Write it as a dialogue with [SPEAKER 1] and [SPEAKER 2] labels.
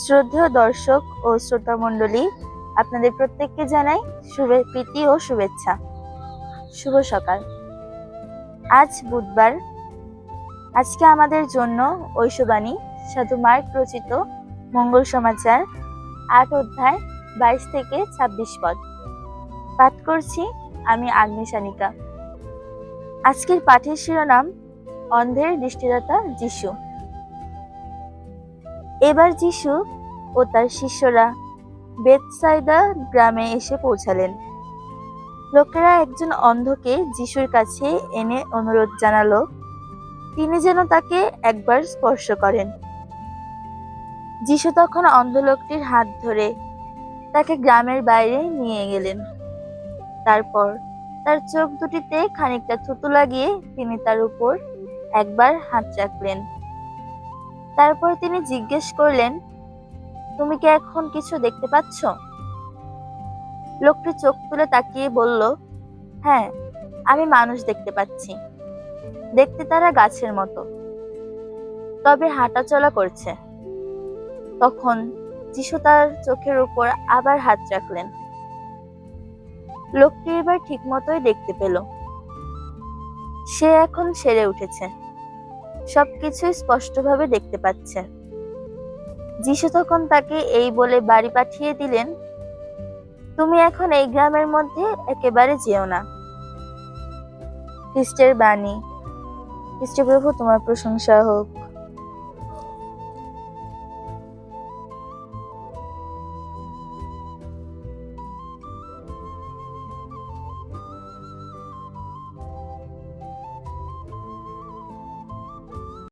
[SPEAKER 1] শ্রদ্ধেয় দর্শক ও শ্রোতা মণ্ডলী, আপনাদের প্রত্যেককে জানাই শুভে, প্রীতি ও শুভেচ্ছা। শুভ সকাল। আজ বুধবার। আজকে আমাদের জন্য ঐশবাণী, সাধু মার্ক রচিত মঙ্গল সমাচার, আট অধ্যায়, বাইশ থেকে ছাব্বিশ পদ। পাঠ করছি আমি আগ্নেশানিকা আজকের পাঠের শিরোনাম, অন্ধের দৃষ্টিদাতা যিশু। এবার যিশু ও তার শিষ্যরা বেদসাইদা গ্রামে এসে পৌঁছালেন। লোকেরা একজন অন্ধকে যিশুর কাছে এনে অনুরোধ জানালো, তিনি যেন তাকে একবার স্পর্শ করেন। যিশু তখন অন্ধ লোকটির হাত ধরে তাকে গ্রামের বাইরে নিয়ে গেলেন। তারপর তার চোখ দুটিতে খানিকটা থুতু লাগিয়ে তিনি তার উপর একবার হাত রাখলেন। তারপর তিনি জিজ্ঞেস করলেন, তুমি কি এখন কিছু দেখতে পাচ্ছ? লোকটি চোখ তুলে তাকিয়ে বলল হ্যাঁ আমি মানুষ দেখতে পাচ্ছি। দেখতে তারা গাছের মতো। তবে হাঁটাচলা করছে। তখন যিশু তার চোখের উপর আবার হাত রাখলেন। লোকটি এবার ঠিক মতোই দেখতে পেল। সে এখন সেরে উঠেছে। সবকিছুই স্পষ্টভাবে দেখতে পাচ্ছে। যিশু তখন তাকে এই বলে বাড়ি পাঠিয়ে দিলেন, তুমি এখন এই গ্রামের মধ্যে একেবারে যেও না। খ্রিস্টের বাণী। খ্রিস্টপ্রভু, তোমার প্রশংসা হোক।